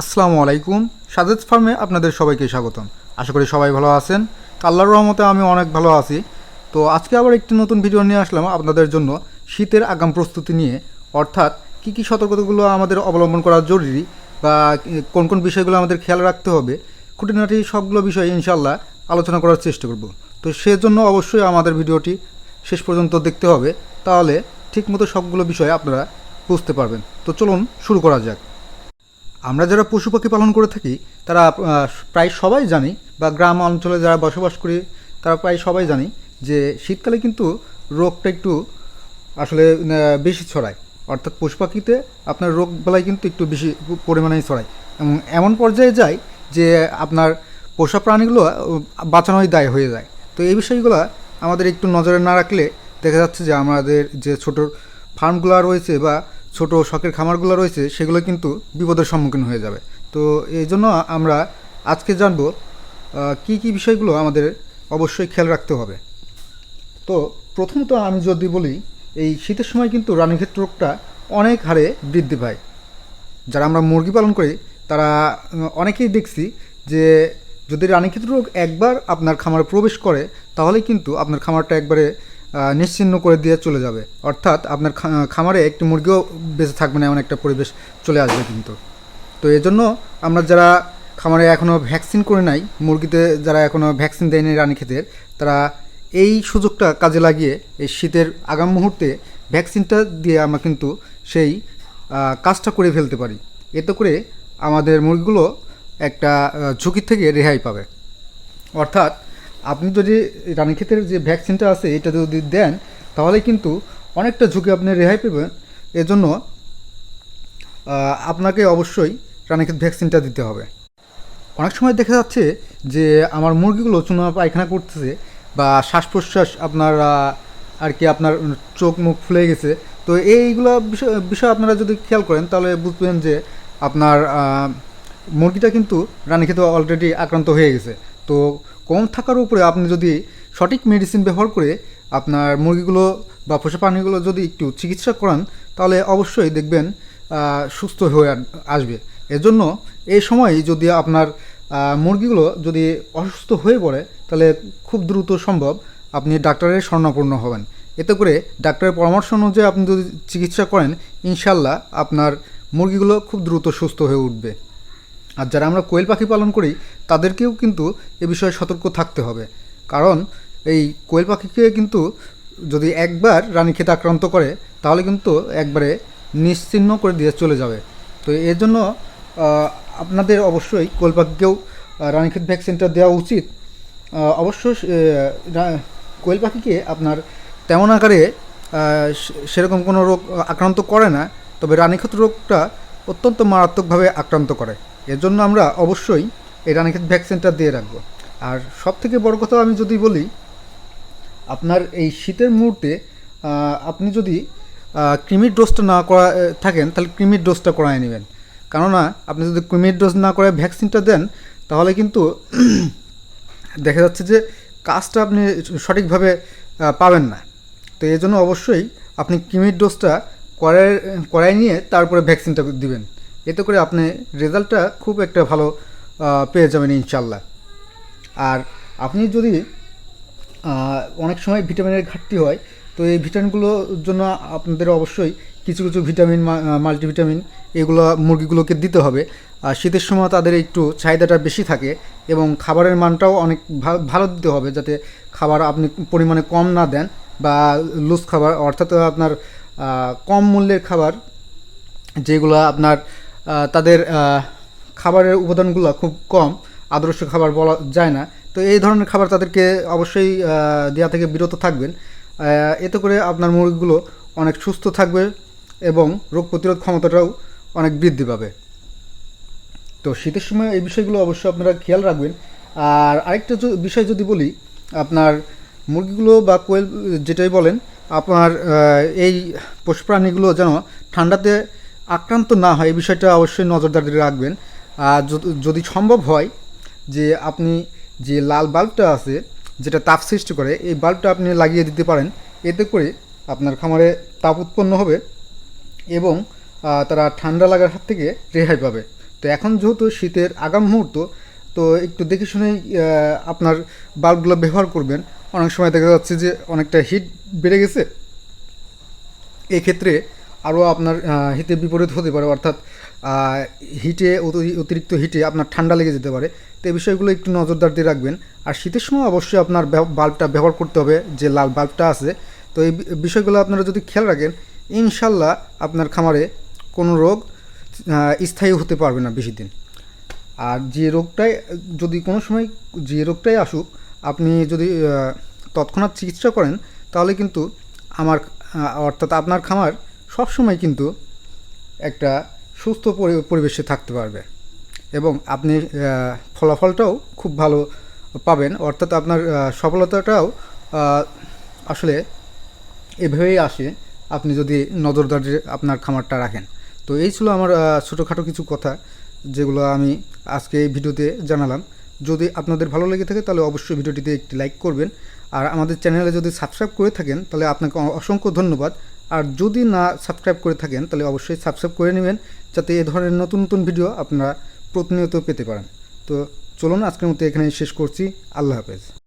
আসসালামু আলাইকুম। সাজেদ ফার্মে আপনাদের সবাইকে স্বাগতম। আশা করি সবাই ভালো আছেন। আল্লাহর রহমতে আমি অনেক ভালো আছি। তো আজকে আবার একটি নতুন ভিডিও নিয়ে আসলাম আপনাদের জন্য শীতের আগাম প্রস্তুতি নিয়ে। অর্থাৎ কী কী সতর্কতাগুলো আমাদের অবলম্বন করা জরুরি বা কোন কোন বিষয়গুলো আমাদের খেয়াল রাখতে হবে, খুঁটিনাটি সবগুলো বিষয়ে ইনশাল্লাহ আলোচনা করার চেষ্টা করব। তো সেজন্য অবশ্যই আমাদের ভিডিওটি শেষ পর্যন্ত দেখতে হবে। তাহলে ঠিকমতো সবগুলো বিষয় আপনারা বুঝতে পারবেন। তো চলুন শুরু করা যাক। আমরা যারা পশু পাখি পালন করে থাকি, তারা প্রায় সবাই জানি, বা গ্রাম অঞ্চলে যারা বসবাস করি, তারা প্রায় সবাই জানি যে শীতকালে কিন্তু রোগটা একটু আসলে বেশি ছড়ায়। অর্থাৎ পশু পাখিতে আপনার রোগ বেলায় কিন্তু একটু বেশি পরিমাণেই ছড়ায়। এবং এমন পর্যায়ে যায় যে আপনার পোষা প্রাণীগুলো বাঁচানোই দায় হয়ে যায়। তো এই বিষয়গুলো আমাদের একটু নজরে না রাখলে দেখা যাচ্ছে যে আমাদের যে ছোট ফার্মগুলো রয়েছে বা ছোট শখের খামারগুলো রয়েছে, সেগুলো কিন্তু বিপদের সম্মুখীন হয়ে যাবে। তো এই জন্য আমরা আজকে জানব কি কি বিষয়গুলো আমাদের অবশ্যই খেয়াল রাখতে হবে। তো প্রথমত আমি যদি বলি, এই শীতের সময় কিন্তু রানীক্ষেত রোগটা অনেক হারে বৃদ্ধি পায়। যারা আমরা মুরগি পালন করি, তারা অনেকেই দেখছি যে যদি রানীক্ষেত রোগ একবার আপনার খামারে প্রবেশ করে, তাহলে কিন্তু আপনার খামারটা একবারে নিশ্চিহ্ন করে দিয়ে চলে যাবে। অর্থাৎ আপনার খামারে একটি মুরগিও বেঁচে থাকবে না, এমন একটা পরিবেশ চলে আসবে কিন্তু। তো এজন্য আমরা যারা খামারে এখনও ভ্যাকসিন করে নাই, মুরগিতে যারা এখনও ভ্যাকসিন দেয়নি রানীক্ষেতের তারা এই সুযোগটা কাজে লাগিয়ে এই শীতের আগাম মুহূর্তে ভ্যাকসিনটা দিয়ে আমরা কিন্তু সেই কাজটা করে ফেলতে পারি। এতে করে আমাদের মুরগিগুলো একটা ঝুঁকি থেকে রেহাই পাবে। অর্থাৎ আপনি যদি রানীক্ষেতের যে ভ্যাকসিনটা আছে, এটা যদি দেন, তাহলে কিন্তু অনেকটা ঝুঁকি আপনি রেহাই পাবেন। এজন্য আপনাকে অবশ্যই রানীক্ষেত ভ্যাকসিনটা দিতে হবে। অনেক সময় দেখা যাচ্ছে যে, আমার মুরগিগুলো চুনা পায়খানা করতেছে বা শ্বাস প্রশ্বাস আপনার আর কি আপনার চোখ মুখ ফুলে গেছে। তো এইগুলো বিষয় বিষয় আপনারা যদি খেয়াল করেন, তাহলে বুঝবেন যে আপনার মুরগিটা কিন্তু রানীক্ষেতে অলরেডি আক্রান্ত হয়ে গেছে। তো কম থাকার উপরে আপনি যদি সঠিক মেডিসিন ব্যবহার করে আপনার মুরগিগুলো বা পোষা প্রাণীগুলো যদি একটু চিকিৎসা করান, তাহলে অবশ্যই দেখবেন সুস্থ হয়ে আসবে। এজন্য এই সময় যদি আপনার মুরগিগুলো যদি অসুস্থ হয়ে পড়ে, তাহলে খুব দ্রুত সম্ভব আপনি ডাক্তারের স্বর্ণাপন্ন হবেন। এতে করে ডাক্তারের পরামর্শ অনুযায়ী আপনি যদি চিকিৎসা করেন ইনশাল্লাহ আপনার মুরগিগুলো খুব দ্রুত সুস্থ হয়ে উঠবে। আর যারা আমরা কোয়েল পাখি পালন করি তাদেরকেও কিন্তু এ বিষয়ে সতর্ক থাকতে হবে। কারণ এই কোয়েল পাখিকে কিন্তু যদি একবার রানীক্ষেত আক্রান্ত করে, তাহলে কিন্তু একবারে নিশ্চিহ্ন করে দিয়ে চলে যাবে। তো এর জন্য আপনাদের অবশ্যই কোয়েল পাখিকেও রানীক্ষেত ভ্যাকসিনটা দেওয়া উচিত। অবশ্য কোয়েল পাখিকে আপনার তেমন আকারে সেরকম কোনো রোগ আক্রান্ত করে না, তবে রানীক্ষেত রোগটা অত্যন্ত মারাত্মকভাবে আক্রান্ত করে। এর জন্য আমরা অবশ্যই এই রানীক্ষেত ভ্যাকসিনটা দিয়ে রাখব। আর সব থেকে বড় কথা আমি যদি বলি, আপনার এই শীতের মুহূর্তে আপনি যদি ক্রিমির ডোজটা না করা থাকেন, তাহলে ক্রিমির ডোজটা করায় নেবেন। কেননা, আপনি যদি ক্রিমির ডোজ না করে ভ্যাকসিনটা দেন, তাহলে কিন্তু দেখা যাচ্ছে যে কাজটা আপনি সঠিকভাবে পাবেন না। তো এই জন্য অবশ্যই আপনি ক্রিমির ডোজটা করায় করায় নিয়ে তারপরে ভ্যাকসিনটা দিবেন। এতে করে আপনি রেজাল্টটা খুব একটা ভালো পেয়ে যাবেন ইনশাল্লাহ। আর আপনি যদি অনেক সময় ভিটামিনের ঘাটতি হয়, তো এই ভিটামিনগুলোর জন্য আপনাদের অবশ্যই কিছু কিছু ভিটামিন মাল্টিভিটামিন এগুলো মুরগিগুলোকে দিতে হবে। আর শীতের সময় তাদের একটু চাহিদাটা বেশি থাকে এবং খাবারের মানটাও অনেক ভালো দিতে হবে যাতে খাবার আপনি পরিমাণে কম না দেন বা লুজ খাবার, অর্থাৎ আপনার কম মূল্যের খাবার যেগুলো আপনার তাদের খাবারের উপাদানগুলো খুব কম, আদর্শ খাবার বলা যায় না। তো এই ধরনের খাবার তাদেরকে অবশ্যই দেওয়া থেকে বিরত থাকবেন। এতে করে আপনার মুরগিগুলো অনেক সুস্থ থাকবে এবং রোগ প্রতিরোধ ক্ষমতাটাও অনেক বৃদ্ধি পাবে। তো শীতের সময় এই বিষয়গুলো অবশ্যই আপনারা খেয়াল রাখবেন। আর আরেকটা বিষয় যদি বলি, আপনার মুরগিগুলো বা কোয়েল, যেটাই বলেন, আপনার এই পশু প্রাণীগুলো যেন ঠান্ডাতে আক্রান্ত না হয়, এই বিষয়টা অবশ্যই নজরদারি রাখবেন। যদি- সম্ভব হয় যে আপনি যে লাল বাল্বটা আছে, যেটা তাপ সৃষ্টি করে, এই বাল্বটা আপনি লাগিয়ে দিতে পারেন। এতে করে আপনার খামারে তাপ উৎপন্ন হবে এবং তারা ঠান্ডা লাগার হাত থেকে রেহাই পাবে। তো এখন যেহেতু শীতের আগাম মুহূর্ত, তো একটু দেখে শুনেই আপনার বাল্বগুলো ব্যবহার করবেন। অনেক সময় দেখা যাচ্ছে যে অনেকটা হিট বেড়ে গেছে। এক্ষেত্রে আরও আপনার হিতে বিপরীত হতে পারে, অর্থাৎ হিটে, অতি- অতিরিক্ত হিটে আপনার ঠান্ডা লেগে যেতে পারে। তো এই বিষয়গুলো একটু নজরদার দিয়ে রাখবেন। আর শীতের সময় অবশ্যই আপনার বাল্বটা ব্যবহার করতে হবে, যে লাল বাল্বটা আছে। তো এই বিষয়গুলো আপনারা যদি খেয়াল রাখেন, ইনশাল্লাহ আপনার খামারে কোনো রোগ স্থায়ী হতে পারবে না বেশি দিন। আর যে রোগটাই, যদি কোনো সময় যে রোগটাই আসুক, আপনি যদি তৎক্ষণাৎ চিকিৎসা করেন, তাহলে কিন্তু আমার অর্থাৎ আপনার খামার সবসময় কিন্তু একটা সুস্থ পরি- পরিবেশে থাকতে পারবে। এবং আপনি ফলাফলটাও খুব ভালো পাবেন। অর্থাৎ আপনার সফলতাটাও আসলে এভাবেই আসে। আপনি যদি নজরদারি আপনার খামারটা রাখেন। তো এই ছিল আমার ছোটোখাটো কিছু কথা, যেগুলো আমি আজকে এই ভিডিওতে জানালাম। যদি আপনাদের ভালো লেগে থাকে, তাহলে অবশ্যই ভিডিওটিতে একটি লাইক করবেন। আর আমাদের চ্যানেলে যদি সাবস্ক্রাইব করে থাকেন, তাহলে আপনাকে অসংখ্য ধন্যবাদ। আর যদি না সাবস্ক্রাইব করে থাকেন, তাহলে অবশ্যই সাবস্ক্রাইব করে নেবেন, যাতে এ ধরনের নতুন নতুন ভিডিও আপনারা প্রতিনিয়ত পেতে পারেন। তো চলুন, আজকের মতো এখানে শেষ করছি। আল্লাহ হাফেজ।